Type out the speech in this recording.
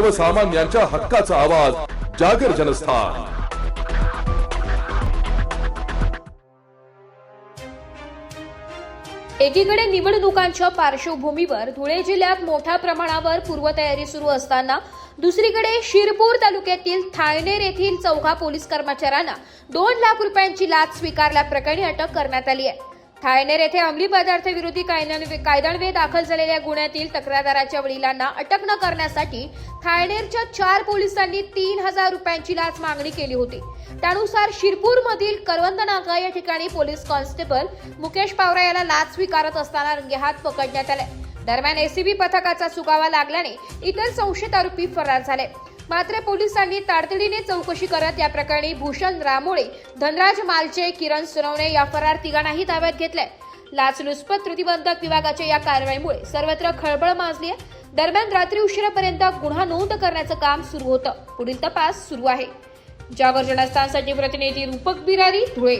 सर्वसामान्यांच्या हक्काचा आवाज जागर जनस्थान. एकीकडे निवडणुकांच्या पार्श्वभूमीवर धुळे जिल्ह्यात मोठ्या प्रमाणावर पूर्वतयारी सुरू असताना दुसरीकडे शिरपूर तालुक्यातील थायनेर येथील चौघा पोलीस कर्मचाऱ्यांना दोन लाख रुपयांची लाच स्वीकारल्याप्रकरणी अटक करण्यात आली आहे. थायनेर येथे अंमली पदार्थ विरोधी कायद्यान्वये दाखल झालेल्या गुन्ह्यातील तक्रारदाराच्या वडिलांना अटक न करण्यासाठी थायनेरच्या चार पोलिसांनी तीन हजार रुपयांची लाच मागणी केली होती. त्यानुसार शिरपूर मधील करवंद नाका या ठिकाणी पोलीस कॉन्स्टेबल मुकेश पावरा याला लाच स्वीकारत असताना रंगेहात पकडण्यात आले. दरम्यान एसीबी पथकाचा सुगावा लागल्याने इतर संशयित आरोपी फरार झाले. मात्र पोलिसांनी तातडीने चौकशी करत या प्रकरणी भूषण रामोळे धनराज मालचे किरण सुनवणे या फरार तिघांनाही ताब्यात घेतलंय. लाचलुचपत प्रतिबंधक विभागाच्या या कारवाईमुळे सर्वत्र खळबळ माजली आहे दरम्यान रात्री उशिरापर्यंत गुन्हा नोंद करण्याचं काम सुरू होतं. पुढील तपास सुरू आहे. जागर जनस्थानसाठी प्रतिनिधी रूपक बिरारी धुळे.